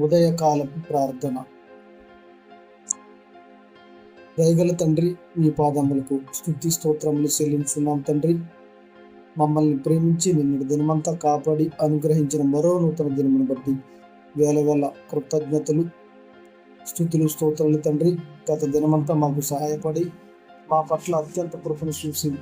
ఉదయకాలపు ప్రార్థన. దయగల తండ్రి మీ పాదములకు స్థుతి స్తోత్రములు చెల్లించున్నాం తండ్రి. మమ్మల్ని ప్రేమించి నిన్నటి దినమంతా కాపాడి అనుగ్రహించిన మరో నూతన దినమును బట్టి వేల వేల కృతజ్ఞతలు స్థుతులు స్తోత్రాలు తండ్రి. గత దినమంతా మాకు సహాయపడి మా పట్ల అత్యంత కృపను చూసి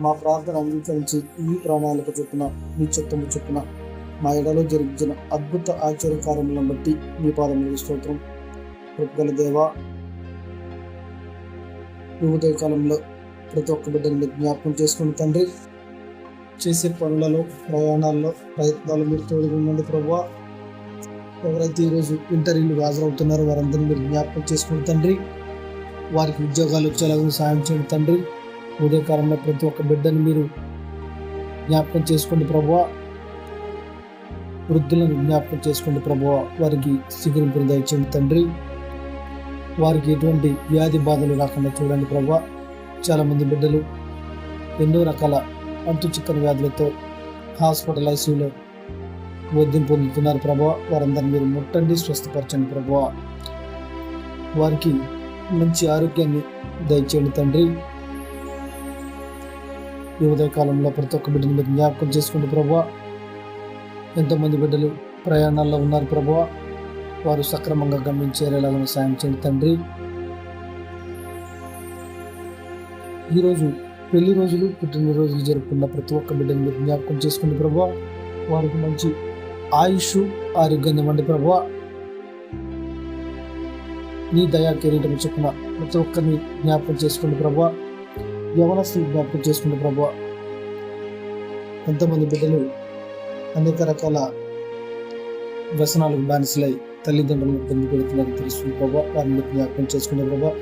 మా ప్రార్థన అంగీకరించి ఈ ప్రాణాలకు చొప్పున మీ చిత్తము చొప్పున మా ఎడలో జరిగించిన అద్భుత ఆశ్చర్యకార్యములను బట్టి మీ పాదములకు స్తోత్రం. కృపగల దేవా ఉదయ కాలంలో ప్రతి ఒక్క బిడ్డని మీరు జ్ఞాపకం చేసుకుని తండ్రి చేసే పనులలో ప్రయాణాల్లో ప్రయత్నాలు మీరు తోడుగా ఉండండి ప్రభా. ఎవరైతే ఈరోజు ఇంటర్వ్యూలు హాజరవుతున్నారో వారందరినీ మీరు జ్ఞాపకం చేసుకుని తండ్రి వారికి ఉద్యోగాలు వచ్చేలాగా సాయం చేయండి తండ్రి. ఉదయకాలంలో ప్రతి ఒక్క బిడ్డను మీరు జ్ఞాపకం చేసుకోండి ప్రభువా వృద్ధులను జ్ఞాపకం చేసుకోండి ప్రభు. వారికి సిగురింపును దయచేయండి తండ్రి. వారికి ఎటువంటి వ్యాధి బాధలు రాకుండా చూడండి ప్రభు. చాలామంది బిడ్డలు ఎన్నో రకాల అంటు చిక్కని వ్యాధులతో హాస్పిటల్ ఐసీయూలో వైద్యం పొందుతున్నారు ప్రభా. వారందరినీ మీరు ముట్టండి స్వస్థపరచండి ప్రభు. వారికి మంచి ఆరోగ్యాన్ని దయచేయండి తండ్రి. ఈ ఉదయకాలంలో ప్రతి ఒక్క బిడ్డను మీరు జ్ఞాపకం చేసుకోండి ప్రభా. ఎంతోమంది బిడ్డలు ప్రయాణాల్లో ఉన్నారు ప్రభా వారు సక్రమంగా గమనించేలాగా సాయం చేయండి తండ్రి. ఈరోజు పెళ్ళి రోజులు పుట్టినరోజులు జరుపుకున్న ప్రతి ఒక్క బిడ్డను మీరు జ్ఞాపకం చేసుకోండి ప్రభా వారికి మంచి ఆయుష్ ఆరోగ్యాన్ని ఇవ్వండి ప్రభా నీ దయా కిరీటం చొప్పున ప్రతి ఒక్కరిని జ్ఞాపకం చేసుకోండి ప్రభావ. యవనస్తులు జ్ఞాపకం చేసుకోండి ప్రభా ఎంతమంది బిడ్డలు అనేక రకాల వ్యసనాలకు బానిసలై తల్లిదండ్రులను ఇబ్బంది పెడుతున్నారని తెలుస్తుంది ప్రభా. వారిని జ్ఞాపకం చేసుకునే ప్రభా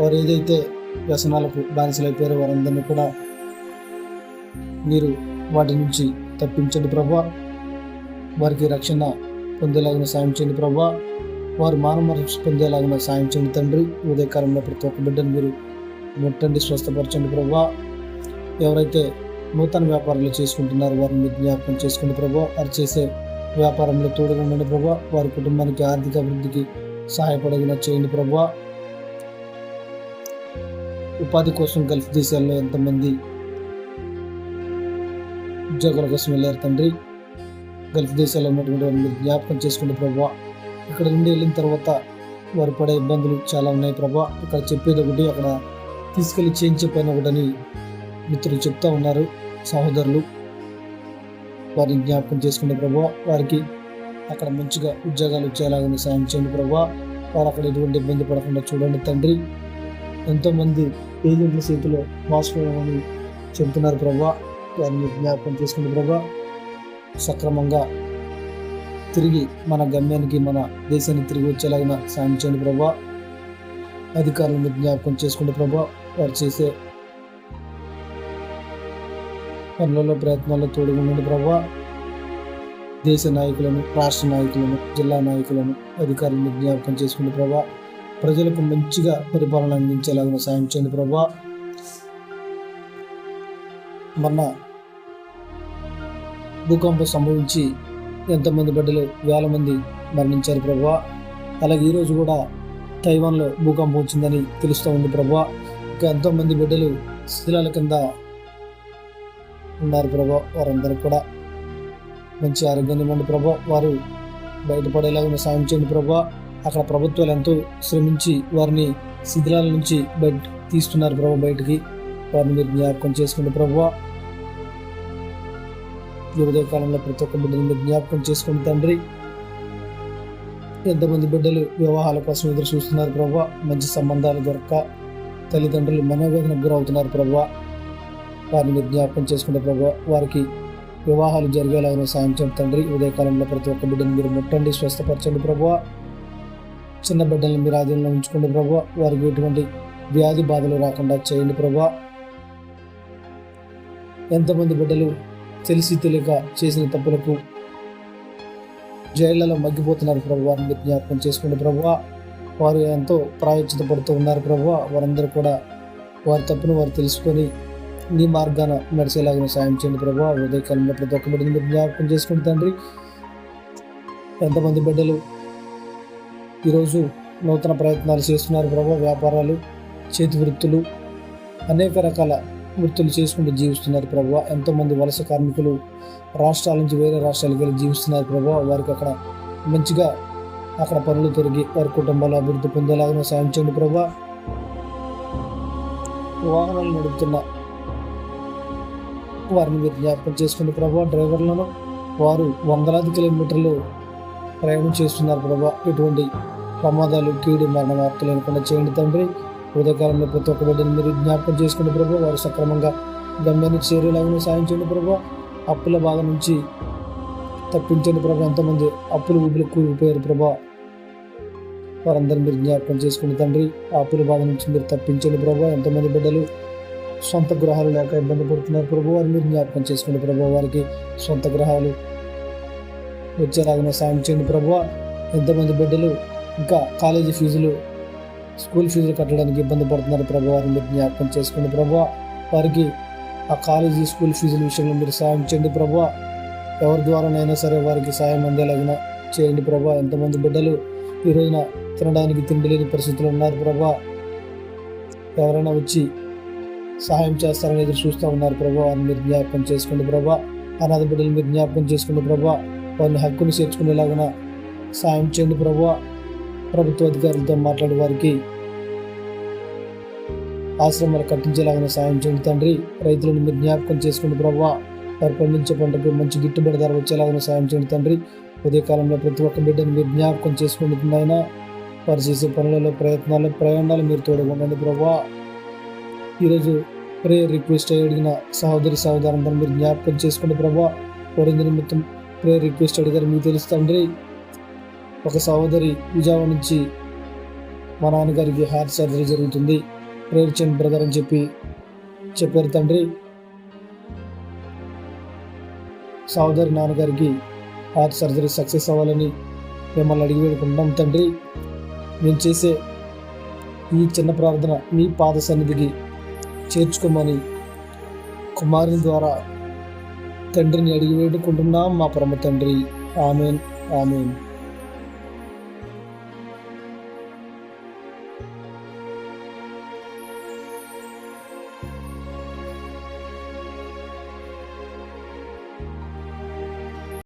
వారు ఏదైతే వ్యసనాలకు బానిసలైపోయారో వారందరినీ కూడా మీరు వాటి నుంచి తప్పించండి ప్రభా. వారికి రక్షణ పొందేలాగిన సాయం చేయండి ప్రభా. వారు మానవ పొందేలాగిన సాయం చేయండి తండ్రి. ఉదయకాలంలో ప్రతి ఒక్క బిడ్డను మీరు ముట్టండి స్వస్థపరచండి ప్రభా. ఎవరైతే నూతన వ్యాపారాలు చేసుకుంటున్నారు. వారిని జ్ఞాపకం చేసుకుని ప్రభా వారు చేసే వ్యాపారంలో తోడుగా ఉండండి ప్రభా. వారి కుటుంబానికి ఆర్థిక అభివృద్ధికి సహాయపడగిన చేయండి ప్రభా. ఉపాధి కోసం గల్ఫ్ దేశాల్లో ఎంతమంది ఉద్యోగాల కోసం వెళ్ళారు తండ్రి? గల్ఫ్ దేశాల్లో ఉన్నటువంటి వారిని జ్ఞాపకం చేసుకుంటే ప్రభా. ఇక్కడ నుండి వెళ్ళిన తర్వాత వారు పడే ఇబ్బందులు చాలా ఉన్నాయి ప్రభా. ఇక్కడ చెప్పేది ఒకటి అక్కడ తీసుకెళ్ళి చేయించే పైన ఒకటని మిత్రులు చెప్తా ఉన్నారు సహోదరులు. వారిని జ్ఞాపకం చేసుకునే ప్రభా వారికి అక్కడ మంచిగా ఉద్యోగాలు వచ్చేలాగా సాయం చేయండి ప్రభావ వారు అక్కడ ఎటువంటి ఇబ్బంది పడకుండా చూడండి తండ్రి. ఎంతోమంది ఏజెంట్ల చేతిలో మోసపోయామని చెబుతున్నారు ప్రభా. వారిని జ్ఞాపకం చేసుకుంటే ప్రభా సక్రమంగా తిరిగి మన గమ్యానికి మన దేశానికి తిరిగి వచ్చేలాగిన సాయం చేయండి ప్రభా. అధికారులను జ్ఞాపకం చేసుకుంటే ప్రభా వారు చేసే పనులలో ప్రయత్నాల్లో తోడుగుండండి ప్రభా. దేశ నాయకులను రాష్ట్ర నాయకులను జిల్లా నాయకులను అధికారులను జ్ఞాపకం చేసుకుంటే ప్రభా. ప్రజలకు మంచిగా పరిపాలన అందించేలాగా సాయం చేయండి ప్రభా. మొన్న భూకంపం సంభవించి ఎంతమంది బిడ్డలు వేల మంది మరణించారు ప్రభా. అలాగే ఈరోజు కూడా తైవాన్లో భూకంపం వచ్చిందని తెలుస్తూ ఉంది ప్రభా. ఇంకా ఎంతోమంది బిడ్డలు శిథిలాల కింద ఉన్నారు ప్రభా. వారందరూ కూడా మంచి ఆరోగ్యాన్ని ఇవ్వండి ప్రభా. వారు బయటపడేలాగా సాయం చేయండి ప్రభా. అక్కడ ప్రభుత్వాలు ఎంతో శ్రమించి వారిని శిథిలాల నుంచి బయట తీస్తున్నారు ప్రభా బయటికి. వారిని మీరు జ్ఞాపకం చేసుకోండి ప్రభా. ఈ ఉదయ కాలంలో ప్రతి ఒక్క బిడ్డలు మీరు జ్ఞాపకం చేసుకోండి తండ్రి. ఎంతమంది బిడ్డలు వివాహాల కోసం ఎదురు చూస్తున్నారు ప్రభా. మంచి సంబంధాలు దొరక్క తల్లిదండ్రులు మనోవేదనకు గురవుతున్నారు ప్రభా. వారిని మీరు జ్ఞాపకం చేసుకుంటే ప్రభా వారికి వివాహాలు జరిగేలాగా సాయం చేయండి తండ్రి. ఉదయకాలంలో ప్రతి ఒక్క బిడ్డను మీరు ముట్టండి స్వస్థపరచండి ప్రభు. చిన్న బిడ్డలను మీరు ఆధీనంలో ఉంచుకోండి ప్రభు. వారికి ఎటువంటి వ్యాధి బాధలు రాకుండా చేయండి ప్రభు. ఎంతమంది బిడ్డలు తెలిసి తెలియక చేసిన తప్పులకు జైళ్ళలో మగ్గిపోతున్నారు ప్రభు. వారిని విజ్ఞాపనం జ్ఞాపకం చేసుకోండి ప్రభు. వారు ఎంతో ప్రాయోచిత పడుతూ ఉన్నారు ప్రభు. వారందరూ కూడా వారి తప్పును వారు తెలుసుకొని నీ మార్గాన నడిచేలాగిన సాయం చేయండి ప్రభు. ఉదయకాలంలో ప్రతి ఒక్క బిడ్డని మీరు జ్ఞాపకం చేసుకోండి తండ్రి. ఎంతమంది బిడ్డలు ఈరోజు నూతన ప్రయత్నాలు చేస్తున్నారు ప్రభు. వ్యాపారాలు చేతి వృత్తులు అనేక రకాల వృత్తులు చేసుకుంటూ జీవిస్తున్నారు ప్రభా. ఎంతోమంది వలస కార్మికులు రాష్ట్రాల నుంచి వేరే రాష్ట్రాలకు వెళ్ళి జీవిస్తున్నారు ప్రభు. వారికి అక్కడ మంచిగా అక్కడ పనులు తొలగి వారి కుటుంబాలు అభివృద్ధి పొందేలాగా సాయం చేయండి ప్రభు. వాహనాలు నడుపుతున్న వారిని మీరు జ్ఞాపకం చేసుకుని ప్రభా డ్రైవర్లను వారు వందలాది కిలోమీటర్లు ప్రయాణం చేస్తున్నారు ప్రభా. ఎటువంటి ప్రమాదాలు కీడు మరణ వార్తలు లేకుండా చేయండి తండ్రి. ఉదయకాలంలో ప్రతి ఒక్క బిడ్డను మీరు జ్ఞాపకం చేసుకుని ప్రభా వారు సక్రమంగా గమ్యాన్ని చేరేలాగా సాయం చేయండి ప్రభా. అప్పుల బాధ నుంచి తప్పించండి ప్రభా. ఎంతమంది అప్పులు ఊపులు కూలిపోయారు ప్రభా. వారందరూ మీరు జ్ఞాపకం చేసుకుని తండ్రి ఆ అప్పుల బాధ నుంచి మీరు తప్పించండి ప్రభా. ఎంతమంది బిడ్డలు సొంత గృహాలు లేక ఇబ్బంది పడుతున్నారు. ప్రభు వారు మీరు జ్ఞాపకం చేసుకోండి ప్రభు వారికి సొంత గృహాలు వచ్చేలాగానే సాయం చేయండి ప్రభు. ఎంతమంది బిడ్డలు ఇంకా కాలేజీ ఫీజులు స్కూల్ ఫీజులు కట్టడానికి ఇబ్బంది పడుతున్నారు ప్రభు వారిని మీరు జ్ఞాపకం చేసుకోండి ప్రభు. వారికి ఆ కాలేజీ స్కూల్ ఫీజుల విషయంలో మీరు సాయం చేయండి ప్రభు. ఎవరి ద్వారానైనా సరే వారికి సాయం అందేలాగిన చేయండి ప్రభా. ఎంతమంది బిడ్డలు ఈ రోజున తినడానికి తిండి లేని పరిస్థితులు ఉన్నారు ప్రభా. ఎవరైనా వచ్చి సహాయం చేస్తారని ఎదురు చూస్తూ ఉన్నారు ప్రభా. వారిని మీరు జ్ఞాపకం చేసుకోండి ప్రభా. అనాథ బిడ్డలు మీరు జ్ఞాపకం చేసుకోండి ప్రభా. వారిని హక్కును చేర్చుకునేలాగా సాయం చేయండి ప్రభా. ప్రభుత్వ అధికారులతో మాట్లాడే వారికి ఆశ్రమాలు కట్టించేలాగా సాయం చేయండి తండ్రి. రైతులను మీరు జ్ఞాపకం చేసుకోండి ప్రభా. వారు పండించే పంటకు మంచి గిట్టుబాటు ధర వచ్చేలాగా సాయం చేయండి తండ్రి. ఉదయకాలంలో ప్రతి ఒక్క బిడ్డను మీరు జ్ఞాపకం చేసుకుంటుంది వారు చేసే పనులలో ప్రయత్నాలు ప్రయాణాలు మీరు తోడుగా ప్రభా. ఈరోజు ప్రేయర్ రిక్వెస్ట్ అయ్యి అడిగిన సహోదరి సహోదరులందరూ మీరు జ్ఞాపకం చేసుకుని ప్రభా. వారి నిమిత్తం ప్రేయర్ రిక్వెస్ట్ అడిగారు. మీకు తెలుసు తండ్రి ఒక సహోదరి విజయవాడ నుంచి మా నాన్నగారికి హార్ట్ సర్జరీ జరుగుతుంది. ప్రేయర్ చేయండి బ్రదర్ అని చెప్పి చెప్పారు తండ్రి. సహోదరి నాన్నగారికి హార్ట్ సర్జరీ సక్సెస్ అవ్వాలని మిమ్మల్ని అడిగి వేడుకుంటున్నాం తండ్రి. మేము చేసే ఈ చిన్న ప్రార్థన మీ పాద సన్నిధికి చేర్చుకోమని కుమారుని ద్వారా తండ్రిని అడిగి వేడుకుంటున్నాం మా పరమ తండ్రి. ఆమెన్. ఆమెన్.